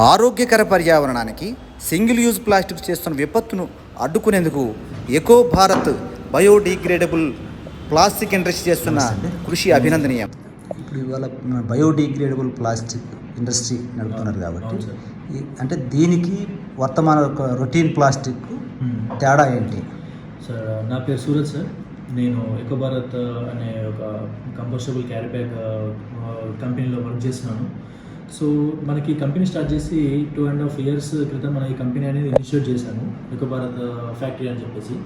ఆరోగ్యకర పర్యావరణానికి single use plastic చేస్తున్న విపత్తును అడ్డుకునేందుకు eco Bharat biodegradable plastic industry చేస్తున్న కృషి అభినందనీయం. ఇప్పుడు ఇవాళ బయోడిగ్రేడబుల్ ప్లాస్టిక్ ఇండస్ట్రీ నడుపుతున్నారు కాబట్టి అంటే దీనికి వర్తమాన రొటీన్ ప్లాస్టిక్ తేడా ఏంటి? సార్ నా పేరు సూరజ్ సార్. నేను ఎకో భారత్ అనే ఒక కంపోస్టబుల్ క్యారీ బ్యాగ్ కంపెనీలో వర్క్ చేస్తున్నాను. సో మనకి కంపెనీ స్టార్ట్ చేసి టూ అండ్ హాఫ్ ఇయర్స్ క్రితం మన ఈ కంపెనీ అనేది ఇనిషియేట్ చేశాను ఎకో భారత్ ఫ్యాక్టరీ అని చెప్పేసి.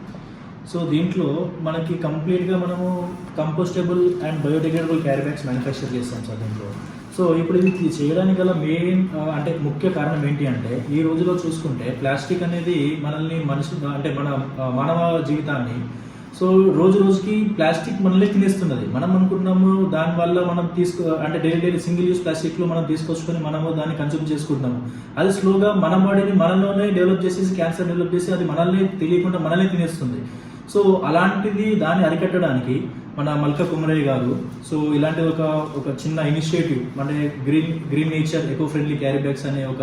సో దీంట్లో మనకి కంప్లీట్గా మనము compostable and biodegradable carry bags manufacture చేస్తాం సార్ దీంట్లో. సో ఇప్పుడు ఇది చేయడానికి గల మెయిన్ అంటే ముఖ్య కారణం ఏంటి అంటే ఈ రోజులో చూసుకుంటే ప్లాస్టిక్ అనేది మనల్ని మనిషి అంటే మన మానవ జీవితాన్ని సో రోజు రోజుకి ప్లాస్టిక్ మనల్ని తినేస్తున్నది. మనం అనుకుంటున్నాము దానివల్ల మనం తీసుకో అంటే డైలీ డైలీ సింగిల్ యూస్ ప్లాస్టిక్లో మనం తీసుకొచ్చుకొని మనము దాన్ని కన్సూమ్ చేసుకుంటున్నాము. అది స్లోగా మన బాడీని మనలోనే డెవలప్ చేసేసి క్యాన్సర్ డెవలప్ చేసి అది మనల్ని తెలియకుండా మనల్ని తినేస్తుంది. సో అలాంటిది దాన్ని అరికట్టడానికి మన మల్క కుమరయ్య గారు సో ఇలాంటి ఒక ఒక చిన్న ఇనిషియేటివ్ అంటే green green nature echo friendly carry bags అనే ఒక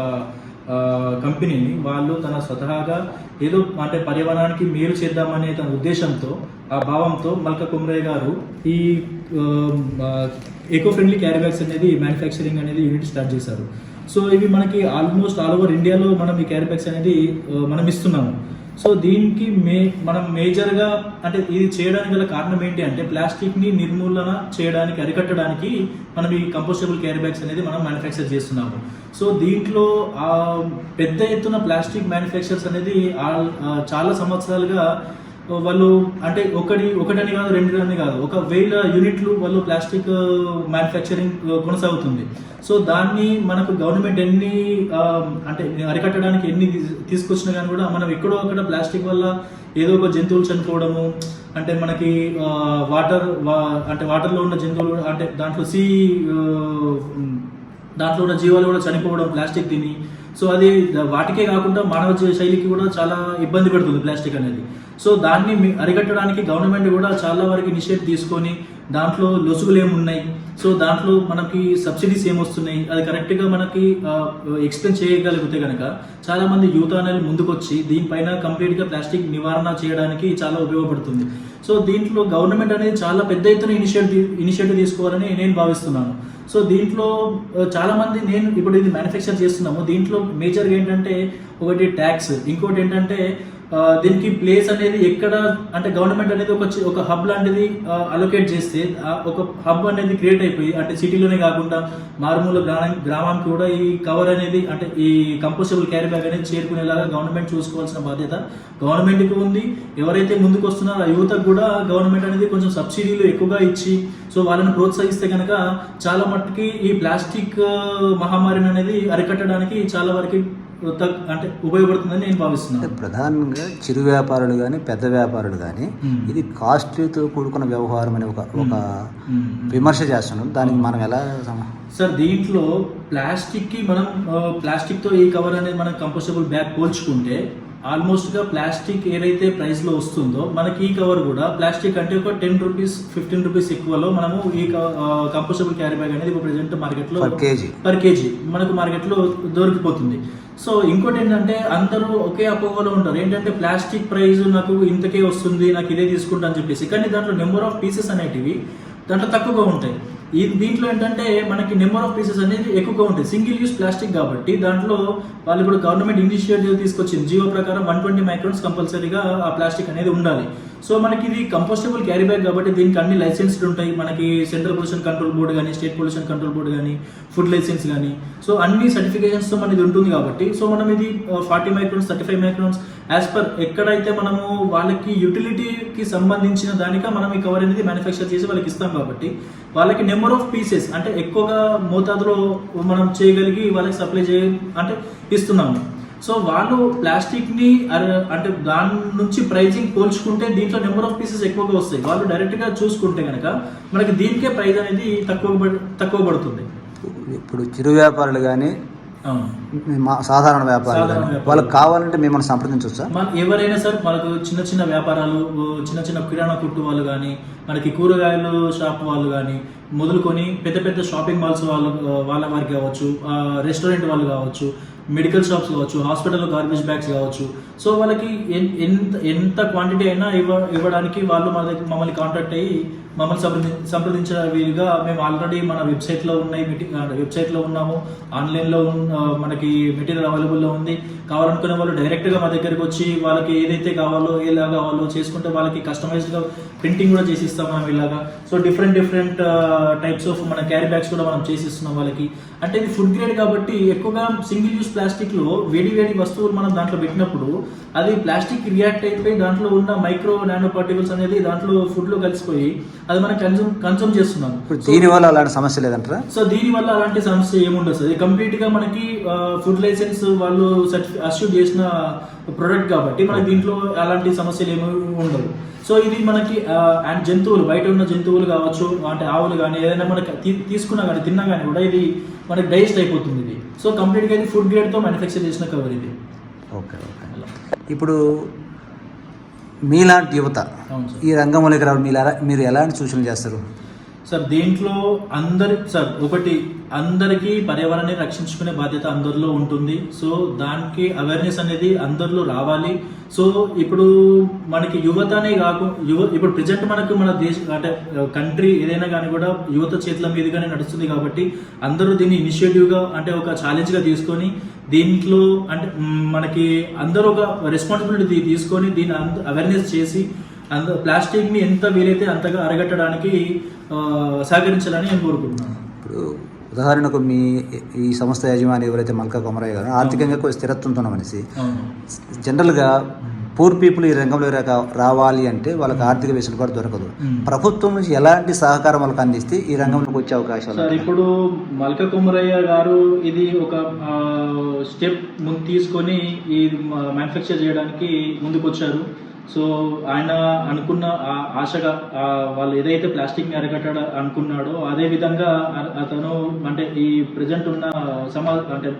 కంపెనీని వాళ్ళు తన స్వతహాగా ఏదో అంటే పర్యావరణానికి మేలు చేద్దామనే తన ఉద్దేశంతో ఆ భావంతో మల్క కుమ్రయ్య గారు ఈ ఎకో ఫ్రెండ్లీ క్యారీ బ్యాగ్స్ అనేది మ్యానుఫ్యాక్చరింగ్ అనేది యూనిట్ స్టార్ట్ చేశారు. సో ఇవి మనకి ఆల్మోస్ట్ ఆల్ ఓవర్ ఇండియాలో మనం ఈ క్యారీ బ్యాగ్స్ అనేది మనం ఇస్తున్నాము. సో దీనికి మే మనం మేజర్గా అంటే ఇది చేయడానికి గల కారణం ఏంటి అంటే ప్లాస్టిక్ని నిర్మూలన చేయడానికి అరికట్టడానికి మనం ఈ కంపోస్టబుల్ క్యారీ బ్యాగ్స్ అనేది మనం మ్యానుఫ్యాక్చర్ చేస్తున్నాము. సో దీంట్లో పెద్ద ఎత్తున ప్లాస్టిక్ మ్యానుఫ్యాక్చర్స్ అనేది చాలా సంవత్సరాలుగా వాళ్ళు అంటే ఒకటి ఒకటని కాదు రెండు అని కాదు. ఒక వేల యూనిట్లు వాళ్ళు ప్లాస్టిక్ మ్యానుఫ్యాక్చరింగ్ కొనసాగుతుంది. సో దాన్ని మనకు గవర్నమెంట్ ఎన్ని అంటే అరికట్టడానికి ఎన్ని తీసుకొచ్చినా కానీ కూడా మనం ఎక్కడో అక్కడ ప్లాస్టిక్ వల్ల ఏదో ఒక జంతువులు చనిపోవడము అంటే మనకి వాటర్ వా- అంటే వాటర్లో ఉన్న జంతువులు అంటే దాంట్లో సీ దాంట్లో ఉన్న జీవాలు కూడా చనిపోవడం ప్లాస్టిక్ తిని సో అది వాటికే కాకుండా మానవ శైలికి కూడా చాలా ఇబ్బంది పెడుతుంది ప్లాస్టిక్ అనేది. సో దాన్ని అరికట్టడానికి గవర్నమెంట్ కూడా చాలా వరకు ఇనిషియేటివ్ తీసుకొని దాంట్లో లొసుగులు ఏమున్నాయి? సో దాంట్లో మనకి సబ్సిడీస్ ఏమొస్తున్నాయి? అది కరెక్ట్గా మనకి ఎక్స్ప్లెయిన్ చేయగలిగితే కనుక చాలామంది యూత్ అనేది ముందుకొచ్చి దీనిపైన కంప్లీట్గా ప్లాస్టిక్ నివారణ చేయడానికి చాలా ఉపయోగపడుతుంది. సో దీంట్లో గవర్నమెంట్ అనేది చాలా పెద్ద ఎత్తున ఇనిషియేటివ్ ఇనిషియేటివ్ తీసుకోవాలని నేను భావిస్తున్నాను. సో దీంట్లో చాలామంది నేను ఇప్పుడు ఇది మ్యానుఫ్యాక్చర్ చేస్తున్నాము. దీంట్లో మేజర్గా ఏంటంటే ఒకటి ట్యాక్స్ ఇంకోటి ఏంటంటే దీనికి ప్లేస్ అనేది ఎక్కడ అంటే గవర్నమెంట్ అనేది ఒక ఒక హబ్ లాంటిది అలొకేట్ చేస్తే ఒక హబ్ అనేది క్రియేట్ అయిపోయి అంటే సిటీలోనే కాకుండా మారుమూల గ్రామ గ్రామానికి కూడా ఈ కవర్ అనేది అంటే ఈ కంపోస్టబుల్ క్యారీ బ్యాగ్ అనేది చేరుకునేలాగా గవర్నమెంట్ చూసుకోవాల్సిన బాధ్యత గవర్నమెంట్కి ఉంది. ఎవరైతే ముందుకు వస్తున్నారో ఆ యువతకు కూడా గవర్నమెంట్ అనేది కొంచెం సబ్సిడీలు ఎక్కువగా ఇచ్చి సో వాళ్ళని ప్రోత్సహిస్తే కనుక చాలా మట్టుకి ఈ ప్లాస్టిక్ మహమ్మారిని అనేది అరికట్టడానికి చాలా వరకు అంటే ఉపయోగపడుతుందని నేను అంటే భావిస్తున్నాను ప్రధానంగా చిరు వ్యాపారులు కానీ పెద్ద వ్యాపారులు కానీ. ఇది కాస్ట్లీతో కూడుకున్న వ్యవహారం అనే ఒక ఒక. విమర్శ చేస్తున్నాం దానికి మనం ఎలా సార్ దీంట్లో ప్లాస్టిక్కి మనం ఆ, ప్లాస్టిక్తో ఈ కవర్ అనేది మనం కంపోస్టబుల్ బ్యాగ్ పోల్చుకుంటే ఆల్మోస్ట్గా ప్లాస్టిక్ ఏదైతే ప్రైస్లో వస్తుందో మనకి ఈ కవర్ కూడా ప్లాస్టిక్ అంటే ఒక టెన్ రూపీస్ ఫిఫ్టీన్ రూపీస్ ఎక్కువలో మనము ఈ కంపోస్టబుల్ క్యారీ బ్యాగ్ అనేది ఇప్పుడు ప్రెసెంట్ మార్కెట్లో Per kg. పర్ కేజీ మనకు మార్కెట్లో దొరికిపోతుంది. సో ఇంకోటి ఏంటంటే అందరూ ఒకే అపోహలో ఉంటారు. ఏంటంటే ప్లాస్టిక్ ప్రైస్ నాకు ఇంతకే వస్తుంది నాకు ఇదే తీసుకుంటా అని చెప్పేసి. కానీ దాంట్లో నెంబర్ ఆఫ్ పీసెస్ అనేటివి దాంట్లో తక్కువగా ఉంటాయి. ఈ దీంట్లో ఏంటంటే మనకి నెంబర్ ఆఫ్ పీసెస్ అనేది ఎక్కువగా ఉంటాయి. సింగిల్ యూస్ ప్లాస్టిక్ కాబట్టి దాంట్లో వాళ్ళు ఇప్పుడు గవర్నమెంట్ ఇనిషియేటివ్ తీసుకొచ్చింది. జియో ప్రకారం వన్ ట్వంటీ మైక్రోన్స్ కంపల్సరీగా ఆ ప్లాస్టిక్ అనేది ఉండాలి. సో మనకి ఇది కంపోస్టబుల్ క్యారీ బ్యాగ్ కాబట్టి దీనికి అన్ని లైసెన్స్డ్ ఉంటాయి. మనకి సెంట్రల్ పొల్యూషన్ కంట్రోల్ బోర్డు కానీ స్టేట్ పొల్యూషన్ కంట్రోల్ బోర్డు కానీ ఫుడ్ లైసెన్స్ కానీ సో అన్ని సర్టిఫికేషన్స్తో మనది ఉంటుంది కాబట్టి సో మనం ఇది forty microns thirty five microns as per ఎక్కడైతే మనము వాళ్ళకి యుటిలిటీకి సంబంధించిన దానిక మనం ఈ కవర్ అనేది మ్యానుఫ్యాక్చర్ చేసి వాళ్ళకి ఇస్తాం కాబట్టి వాళ్ళకి నెంబర్ నెంబర్ ఆఫ్ పీసెస్ అంటే ఎక్కువగా మోతాదులో మనం చేయగలిగి వాళ్ళకి సప్లై చేయ అంటే ఇస్తున్నాము. సో వాళ్ళు ప్లాస్టిక్ని అంటే దాని నుంచి ప్రైజింగ్ పోల్చుకుంటే దీంట్లో నెంబర్ ఆఫ్ పీసెస్ ఎక్కువగా వస్తాయి. వాళ్ళు డైరెక్ట్గా చూసుకుంటే కనుక మనకి దీనికే ప్రైజ్ అనేది తక్కువ తక్కువ పడుతుంది. ఇప్పుడు చిరు వ్యాపారులు కానీ సాధారణ వ్యాపారులు. వ్యాపారులు. వాళ్ళకి కావాలంటే మిమ్మల్ని సంప్రదించవచ్చా? మన ఎవరైనా సార్ మనకు చిన్న చిన్న వ్యాపారాలు చిన్న చిన్న కిరాణా కొట్టు వాళ్ళు కానీ మనకి కూరగాయలు షాప్ వాళ్ళు కానీ మొదలుకొని పెద్ద పెద్ద షాపింగ్ మాల్స్ వాళ్ళ వాళ్ళ వారికి కావచ్చు రెస్టారెంట్ వాళ్ళు కావచ్చు మెడికల్ షాప్స్ కావచ్చు హాస్పిటల్ గార్బేజ్ బ్యాగ్స్ కావచ్చు. సో వాళ్ళకి ఎంత ఎంత క్వాంటిటీ అయినా ఇవ్వ ఇవ్వడానికి వాళ్ళు మన దగ్గర మమ్మల్ని కాంటాక్ట్ అయ్యి మమ్మల్ని సంప్రది సంప్రదించిన వీలుగా మేము ఆల్రెడీ మన వెబ్సైట్లో ఉన్నాయి వెబ్సైట్లో ఉన్నాము. ఆన్లైన్లో ఉన్న మనకి మెటీరియల్ అవైలబుల్లో ఉంది. కావాలనుకునే వాళ్ళు డైరెక్ట్గా మా దగ్గరికి వచ్చి వాళ్ళకి ఏదైతే కావాలో ఎలా కావాలో చేసుకుంటే వాళ్ళకి కస్టమైజ్డ్గా ప్రింటింగ్ కూడా చేసిస్తాం మనం ఇలాగా. So different different types of మన క్యారీ బ్యాగ్స్ కూడా మనం చేసి ఇస్తున్నాం వాళ్ళకి. అంటే ఇది ఫుడ్ గ్రేడ్ కాబట్టి ఎక్కువగా సింగిల్ యూస్ ప్లాస్టిక్లో వేడి వేడి వస్తువులు మనం దాంట్లో పెట్టినప్పుడు అది ప్లాస్టిక్ రియాక్ట్ అయిపోయి దాంట్లో ఉన్న మైక్రో నానో పార్టికల్స్ అనేది దాంట్లో ఫుడ్లో కలిసిపోయి అది మనం కన్సూమ్ కన్సూమ్ చేస్తున్నాం ఇప్పుడు దీనివల్ల అలాంటి సమస్య లేదంటారా? సో దీని వల్ల అలాంటి సమస్య ఏముండదు సార్. కంప్లీట్గా మనకి ఫుడ్ లైసెన్స్ వాళ్ళు అష్యూట్ చేసిన ప్రొడక్ట్ కాబట్టి మనకి దీంట్లో అలాంటి సమస్యలు ఏమి ఉండవు. సో ఇది మనకి అండ్ జంతువులు బయట ఉన్న జంతువులు కావచ్చు అంటే ఆవులు కానీ ఏదైనా మనకి తీసుకున్నా కానీ తిన్నా కానీ కూడా ఇది మనకి డైజెస్ట్ అయిపోతుంది ఇది. సో కంప్లీట్గా ఇది ఫుడ్ గ్రేడ్తో మ్యానుఫ్యాక్చర్ చేసిన కవర్ ఇది. ఓకే ఓకే ఇప్పుడు మీలాంటి యువత ఈ రంగంలోకి రావడం మీరు ఎలా మీరు ఎలాంటి సూచనలు చేస్తారు? సార్ దీంట్లో అందరి సార్ ఒకటి అందరికీ పర్యావరణాన్ని రక్షించుకునే బాధ్యత అందరిలో ఉంటుంది. సో దానికి అవేర్నెస్ అనేది అందరిలో రావాలి. సో ఇప్పుడు మనకి యువతనే కాకు యువ ఇప్పుడు ప్రజెంట్ మనకు మన దేశ అంటే uh, కంట్రీ ఏదైనా కానీ కూడా యువత చేతుల మీదుగానే నడుస్తుంది కాబట్టి అందరూ దీన్ని ఇనిషియేటివ్గా అంటే ఒక ఛాలెంజ్గా తీసుకొని దీంట్లో అంటే మనకి అందరూ ఒక రెస్పాన్సిబిలిటీ తీసుకొని దీన్ని అవేర్నెస్ చేసి అంద ప్లాస్టిక్ని ఎంత వీలైతే అంతగా అరగట్టడానికి సహకరించాలని నేను కోరుకుంటున్నాను. ఇప్పుడు ఉదాహరణకు మీ ఈ సంస్థ యజమాని ఎవరైతే మల్కా కొమరయ్య గారు ఆర్థికంగా కొంచెం స్థిరత్వంతో మనిషి. జనరల్గా పూర్ పీపుల్ ఈ రంగంలో రావాలి అంటే వాళ్ళకి ఆర్థిక వెసులుబాటు దొరకదు. ప్రభుత్వం నుంచి ఎలాంటి సహకారం వాళ్ళకి అందిస్తే ఈ రంగంలోకి వచ్చే అవకాశాలు సార్ ఇప్పుడు మల్క కుమరయ్య గారు ఇది ఒక స్టెప్ ముందు తీసుకొని ఈ మ్యానుఫ్యాక్చర్ చేయడానికి ముందుకు వచ్చారు సో ఆయన అనుకున్న ఆశగా వాళ్ళు ఏదైతే ప్లాస్టిక్ని అరగట్టాడ అనుకున్నాడో అదే విధంగా అతను అంటే ఈ ప్రజెంట్ ఉన్న సమా అంటే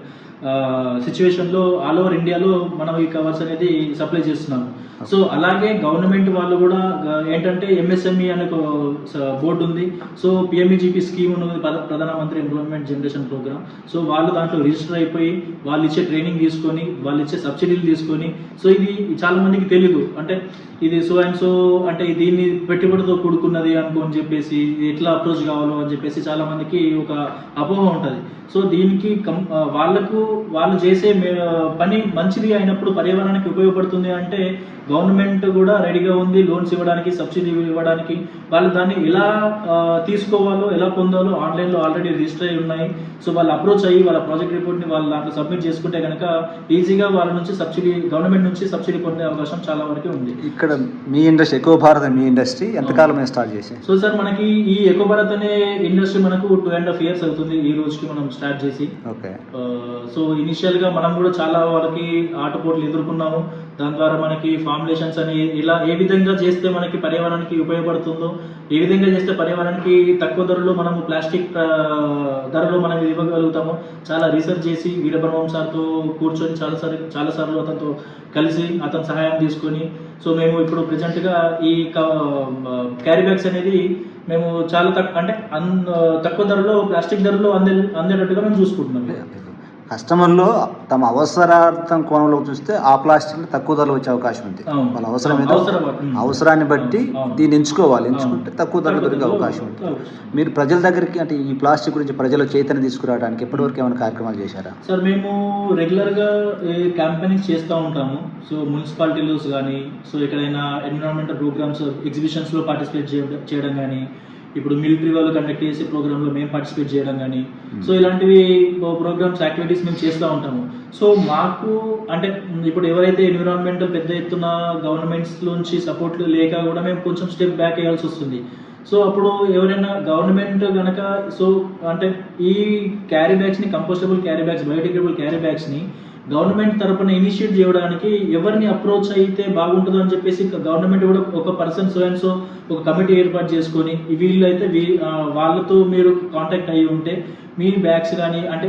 సిచ్యువేషన్లో ఆల్ ఓవర్ ఇండియాలో మనం ఈ కవర్స్ అనేది సప్లై చేస్తున్నాం సో అలాగే గవర్నమెంట్ వాళ్ళు కూడా ఏంటంటే ఎంఎస్ఎంఈ అనే ఒక బోర్డు ఉంది. సో పిఎంఈజీపీ స్కీమ్ ఉన్నది ప్రధానమంత్రి ఎంప్లాయ్మెంట్ జనరేషన్ ప్రోగ్రామ్ సో వాళ్ళు దాంట్లో రిజిస్టర్ అయిపోయి వాళ్ళు ఇచ్చే ట్రైనింగ్ తీసుకొని వాళ్ళు ఇచ్చే సబ్సిడీలు తీసుకొని సో ఇది చాలా మందికి తెలియదు అంటే ఇది సో అండ్ సో అంటే దీన్ని పెట్టుబడితో కూడుకున్నది అనుకోని చెప్పేసి ఇది ఎట్లా అప్రోచ్ కావాలో అని చెప్పేసి చాలా మందికి ఒక అపోహ ఉంటుంది. సో దీనికి కం వాళ్ళకు వాళ్ళు చేసే పని మంచిది అయినప్పుడు పర్యావరణానికి ఉపయోగపడుతుంది అంటే గవర్నమెంట్ కూడా రెడీగా ఉంది లోన్స్ ఇవ్వడానికి సబ్సిడీ ఇవ్వడానికి. వాళ్ళు దాన్ని ఎలా తీసుకోవాలో ఎలా పొందాలో ఆన్లైన్లో ఆల్రెడీ రిజిస్టర్ అయి ఉన్నాయి. సో వాళ్ళు అప్రోచ్ అయ్యి వాళ్ళ ప్రాజెక్ట్ రిపోర్ట్ని వాళ్ళు దాంట్లో సబ్మిట్ చేసుకుంటే కనుక ఈజీగా వాళ్ళ నుంచి సబ్సిడీ గవర్నమెంట్ నుంచి సబ్సిడీ పొందే అవకాశం చాలా వరకు ఉంది. ఇక్కడ మీ ఇండస్ట్రీ ఎక్కువ భారత్ మీ ఇండస్ట్రీ ఎంతకాలం స్టార్ట్ చేసి సో సార్ మనకి ఈ ఎకో భారత్ అనే ఇండస్ట్రీ మనకు టూ అండ్ హాఫ్ ఇయర్స్ అవుతుంది ఈ రోజుకి మనం స్టార్ట్ చేసి. ఓకే. సో ఇనిషియల్గా మనం కూడా చాలా వాళ్ళకి ఆటపోట్లు ఎదుర్కొన్నాము. దాని ద్వారా మనకి ఫార్ములేషన్స్ అని ఇలా ఏ విధంగా చేస్తే మనకి పర్యావరణానికి ఉపయోగపడుతుందో ఏ విధంగా చేస్తే పర్యావరణానికి తక్కువ ధరలో మనము ప్లాస్టిక్ ధరలో మనం ఇవ్వగలుగుతామో చాలా రీసెర్చ్ చేసి వీరబ్రహ్మం సార్తో కూర్చొని చాలా సార్లు చాలా సార్లు అతనితో కలిసి అతని సహాయం తీసుకొని సో మేము ఇప్పుడు ప్రజెంట్గా ఈ క్యారీ బ్యాగ్స్ అనేది మేము చాలా తక్కువ అంటే అన్ తక్కువ ధరలో ప్లాస్టిక్ ధరలో అందే అందేటట్టుగా మేము చూసుకుంటున్నాం. కస్టమర్లో తమ అవసరార్థం కోణంలో చూస్తే ఆ ప్లాస్టిక్ తక్కువ ధరలో వచ్చే అవకాశం ఉంది. వాళ్ళ అవసరం ఏదో. అవసరాన్ని బట్టి. దీన్ని ఎంచుకోవాలి. ఎంచుకుంటే తక్కువ ధరలో దొరికే అవకాశం ఉంది. మీరు ప్రజల దగ్గరికి అంటే ఈ ప్లాస్టిక్ గురించి ప్రజల చైతన్యం తీసుకురావడానికి ఎప్పటివరకు ఏమైనా కార్యక్రమాలు చేశారా సార్ మేము రెగ్యులర్గా క్యాంపెయినింగ్ చేస్తూ ఉంటాము సో మున్సిపాలిటీలో కానీ సో ఎక్కడైనా ఎన్విరాన్మెంటల్ ప్రోగ్రామ్స్ ఎగ్జిబిషన్స్లో పార్టిసిపేట్ చేయడం చేయడం కానీ ఇప్పుడు మిలిటరీ వాళ్ళు కండక్ట్ చేసే ప్రోగ్రాంలో మేము పార్టిసిపేట్ చేయడం కానీ సో ఇలాంటివి ప్రోగ్రామ్స్ యాక్టివిటీస్ మేము చేస్తూ ఉంటాము. సో మాకు అంటే ఇప్పుడు ఎవరైతే ఎన్విరాన్మెంటల్ పెద్ద ఎత్తున గవర్నమెంట్స్ నుంచి సపోర్ట్ లేక కూడా మేము కొంచెం స్టెప్ బ్యాక్ వేయాల్సి వస్తుంది. సో అప్పుడు ఎవరైనా గవర్నమెంట్ కనుక సో అంటే ఈ carry బ్యాగ్స్ని compostable carry bags biodegradable carry బ్యాగ్స్ని government తరపున ఇనిషియేట్ చేయడానికి ఎవరిని అప్రోచ్ అయితే బాగుంటుందో అని చెప్పేసి గవర్నమెంట్ కూడా ఒక పర్సన్ సో అండ్ సో ఒక కమిటీ ఏర్పాటు చేసుకొని వీళ్ళు అయితే వాళ్ళతో మీరు కాంటాక్ట్ అయ్యి ఉంటే మీ బ్యాగ్స్ కానీ అంటే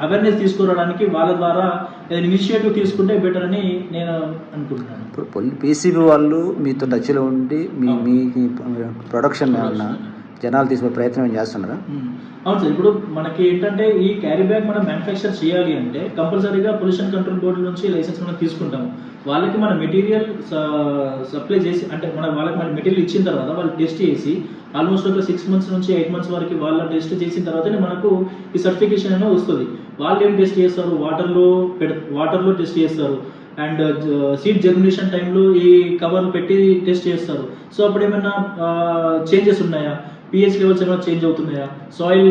అవేర్నెస్ తీసుకురావడానికి వాళ్ళ ద్వారా ఏదైనా ఇనిషియేటివ్ తీసుకుంటే బెటర్ అని నేను అనుకుంటున్నాను. ఇప్పుడు పీసీబీ వాళ్ళు మీతో టచ్లో ఉండి మీ మీ ప్రొడక్షన్ ఏమన్నా జనాలు తీసుకునే ప్రయత్నం ఏం చేస్తున్నారా? అవును సార్ ఇప్పుడు మనకి ఏంటంటే ఈ క్యారీ బ్యాగ్ మనం మ్యానుఫ్యాక్చర్ చేయాలి అంటే కంపల్సరీగా పొల్యూషన్ కంట్రోల్ బోర్డు నుంచి లైసెన్స్ మనం తీసుకుంటాము. వాళ్ళకి మన మెటీరియల్ సప్లై చేసి అంటే మన వాళ్ళకి మన మెటీరియల్ ఇచ్చిన తర్వాత వాళ్ళు టెస్ట్ చేసి ఆల్మోస్ట్ ఒక సిక్స్ మంత్స్ నుంచి ఎయిట్ మంత్స్ వరకు వాళ్ళ టెస్ట్ చేసిన తర్వాతనే మనకు ఈ సర్టిఫికేషన్ అనేది వస్తుంది. వాళ్ళు ఏం టెస్ట్ చేస్తారు? వాటర్లో పెడ వాటర్లో టెస్ట్ చేస్తారు. అండ్ సీడ్ జర్మినేషన్ టైంలో ఈ కవర్లు పెట్టి టెస్ట్ చేస్తారు. సో అప్పుడు ఏమైనా చేంజెస్ ఉన్నాయా? పిహెచ్ లెవెల్స్ ఏమైనా చేంజ్ అవుతున్నాయా? సాయిల్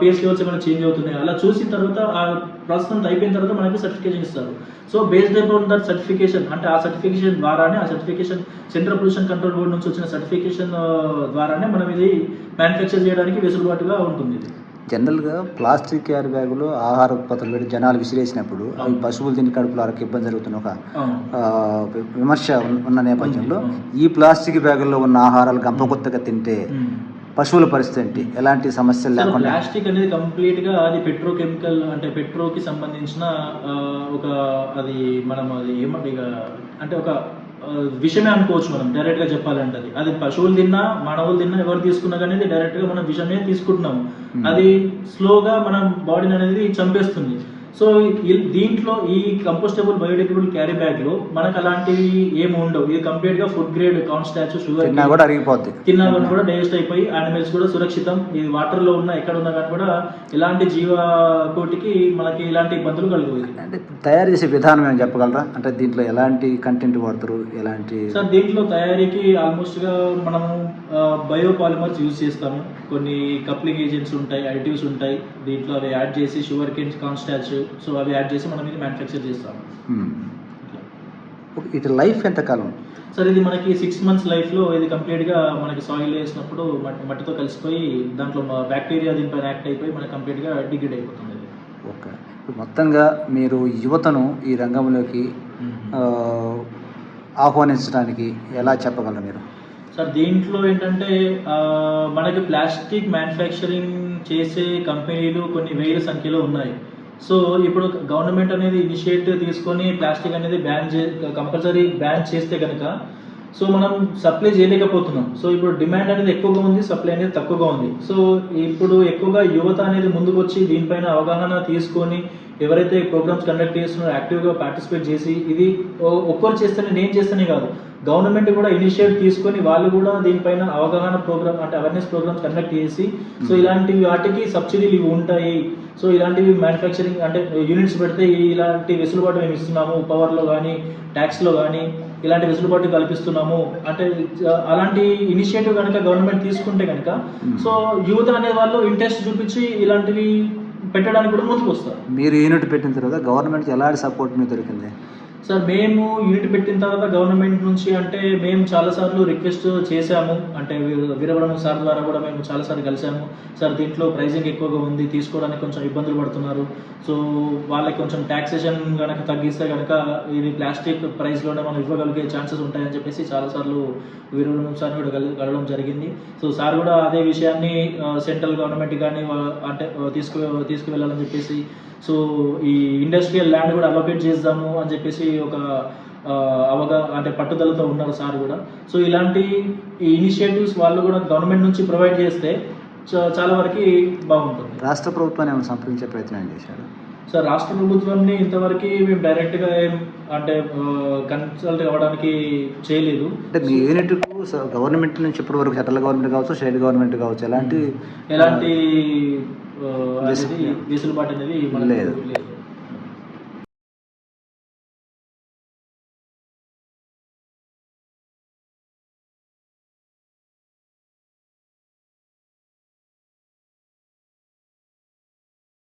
పిహెచ్ లెవెల్స్ ఏమైనా చేంజ్ అవుతున్నాయా? అలా చూసిన తర్వాత ఆ ప్రాసెస్ అంతా అయిపోయిన తర్వాత మనకి సర్టిఫికేషన్ ఇస్తారు. So based upon that certification అంటే ఆ సర్టిఫికేషన్ ద్వారానే ఆ certification central pollution control board నుంచి వచ్చిన సర్టిఫికేషన్ ద్వారానే మనం ఇది మ్యానుఫ్యాక్చర్ చేయడానికి వెసులుబాటుగా ఉంటుంది ఇది. జనరల్గా ప్లాస్టిక్ క్యారీ బ్యాగులు ఆహార ఉత్పత్తులు పెట్టి జనాలు విసిరేసినప్పుడు అవి పశువులు తిని కడుపులో అరకు ఇబ్బంది జరుగుతున్న ఒక విమర్శ ఉన్న- నేపథ్యంలో ఈ ప్లాస్టిక్ బ్యాగుల్లో ఉన్న ఆహారాలు గంపకొత్తగా తింటే మ్మ్. పశువుల పరిస్థితి ఏంటి? ఎలాంటి సమస్యలు లేకుండా? ప్లాస్టిక్ అనేది కంప్లీట్గా అది పెట్రోకెమికల్ అంటే పెట్రోకి సంబంధించిన ఒక అది మనం అది ఏమంటే ఇక అంటే ఒక విషమే అనుకోవచ్చు మనం డైరెక్ట్గా చెప్పాలంటే అది. అది పశువులు తిన్నా మానవులు తిన్నా ఎవరు తీసుకున్నా కానీ డైరెక్ట్గా మనం విషమే తీసుకుంటున్నాము. అది స్లోగా మన బాడీని అనేది చంపేస్తుంది. సో దీంట్లో ఈ కంపోస్టబుల్ బయోడిగ్రేడబుల్ క్యారీ బ్యాగ్లో మనకు అలాంటివి ఏమి ఉండవు. ఇది కంప్లీట్గా ఫుడ్ గ్రేడ్ కాన్ స్టాచ్యూ షుగర్ తిన్నా కూడా అరిగిపోద్ది. తిన్నా కూడా డైజెస్ట్ అయిపోయి యానిమల్స్ కూడా సురక్షితం. ఇది వాటర్లో ఉన్న ఎక్కడ ఉన్నా కానీ కూడా ఎలాంటి జీవ కోటికి మనకి ఇలాంటి ఇబ్బందులు కలుగుతాయి. అంటే తయారు చేసే విధానం ఏమైనా చెప్పగలరా? అంటే దీంట్లో ఎలాంటి కంటెంట్ వాడతారు? ఎలాంటి సార్ దీంట్లో తయారీకి ఆల్మోస్ట్గా మనము బయో పాలిమర్స్ యూజ్ చేస్తాము. కొన్ని కప్లింగ్ ఏజెంట్స్ ఉంటాయి అడిటివ్స్ ఉంటాయి. దీంట్లో అవి యాడ్ చేసి షుగర్ కేన్ కాన్స్టాచ్ సో అవి యాడ్ చేసి మనం ఇది మ్యానుఫ్యాక్చర్. ఇట్లా. ఇది లైఫ్ ఎంతకాలం సార్ ఇది మనకి సిక్స్ మంత్స్ లైఫ్లో ఇది కంప్లీట్గా మనకి సాయిల్ వేసినప్పుడు మట్టి మట్టితో కలిసిపోయి దాంట్లో బ్యాక్టీరియా దీనిపైన యాక్ట్ అయిపోయి మనకి కంప్లీట్గా డిగ్రేడ్ అయిపోతుంది ఓకే. మొత్తంగా మీరు యువతను ఈ రంగంలోకి ఆహ్వానించడానికి ఎలా చెప్పగలరు మీరు? సార్ దీంట్లో ఏంటంటే మనకి ప్లాస్టిక్ మ్యానుఫ్యాక్చరింగ్ చేసే కంపెనీలు కొన్ని వేల సంఖ్యలో ఉన్నాయి. సో ఇప్పుడు గవర్నమెంట్ అనేది ఇనిషియేటివ్ తీసుకొని ప్లాస్టిక్ అనేది బ్యాన్ చే కంపల్సరీ బ్యాన్ చేస్తే కనుక సో మనం సప్లై చేయలేకపోతున్నాం. సో ఇప్పుడు డిమాండ్ అనేది ఎక్కువగా ఉంది సప్లై అనేది తక్కువగా ఉంది. సో ఇప్పుడు ఎక్కువగా యువత అనేది ముందుకు వచ్చి దీనిపైన అవగాహన తీసుకొని ఎవరైతే ప్రోగ్రామ్స్ కండక్ట్ చేస్తున్నారో యాక్టివ్గా పార్టిసిపేట్ చేసి ఇది ఓ- ఒక్కరు చేస్తేనే నేను చేస్తేనే కాదు. గవర్నమెంట్ కూడా ఇనిషియేట్ తీసుకొని వాళ్ళు కూడా దీనిపైన అవగాహన ప్రోగ్రామ్ అంటే అవేర్నెస్ ప్రోగ్రామ్స్ కండక్ట్ చేసి సో ఇలాంటి వాటికి సబ్సిడీలు ఇవి ఉంటాయి. సో ఇలాంటివి మ్యానుఫ్యాక్చరింగ్ అంటే యూనిట్స్ పెడితే ఇలాంటి వెసులుబాటు మేము ఇస్తున్నాము పవర్లో కానీ ట్యాక్స్లో కానీ ఇలాంటి వెసులుబాటు కల్పిస్తున్నాము. అంటే అలాంటి ఇనిషియేటివ్ కనుక గవర్నమెంట్ తీసుకుంటే కనుక సో యువత అనే వాళ్ళు ఇంట్రెస్ట్ చూపించి ఇలాంటివి పెట్టడానికి కూడా ముందుకు వస్తారు. మీరు యూనిట్ పెట్టిన తర్వాత గవర్నమెంట్ ఎలాంటి సపోర్ట్ మీకు దొరికింది? సార్ మేము యూనిట్ పెట్టిన తర్వాత గవర్నమెంట్ నుంచి అంటే మేము చాలాసార్లు రిక్వెస్ట్ చేశాము. అంటే వీ- సార్ ద్వారా కూడా మేము చాలాసార్లు కలిసాము సార్ దీంట్లో ప్రైజింగ్ ఎక్కువగా ఉంది తీసుకోవడానికి కొంచెం ఇబ్బందులు పడుతున్నారు. సో వాళ్ళకి కొంచెం ట్యాక్సేషన్ కనుక తగ్గిస్తే కనుక ఇది ప్లాస్టిక్ ప్రైస్లోనే మనం ఇవ్వగలిగే ఛాన్సెస్ ఉంటాయని చెప్పేసి చాలాసార్లు వీరబ్రహ్మ సార్ కూడా కల కలవడం జరిగింది. సో సార్ కూడా అదే విషయాన్ని సెంట్రల్ గవర్నమెంట్ కానీ అంటే తీసుకు తీసుకువెళ్ళాలని చెప్పేసి సో ఈ ఇండస్ట్రియల్ ల్యాండ్ కూడా అలొకేట్ చేద్దాము అని చెప్పేసి ఒక అవగా అంటే పట్టుదలతో ఉన్నారు సార్ కూడా. సో ఇలాంటి ఈ ఇనిషియేటివ్స్ వాళ్ళు కూడా గవర్నమెంట్ నుంచి ప్రొవైడ్ చేస్తే చాలా వరకు బాగుంటుంది. రాష్ట్ర ప్రభుత్వాన్ని ఏమైనా సంప్రదించే ప్రయత్నం ఏం చేశారు? సార్ రాష్ట్ర ప్రభుత్వాన్ని ఇంతవరకు మేము డైరెక్ట్గా ఏం అంటే కన్సల్ట్ అవ్వడానికి చేయలేదు. అంటే మీ యూనిట్కు స- గవర్నమెంట్ నుంచి ఇప్పటి వరకు సెంట్రల్ గవర్నమెంట్ కావచ్చు స్టేట్ గవర్నమెంట్ కావచ్చు ఎలాంటి ఎలాంటి వెసులుబాటు అనేది. లేదు.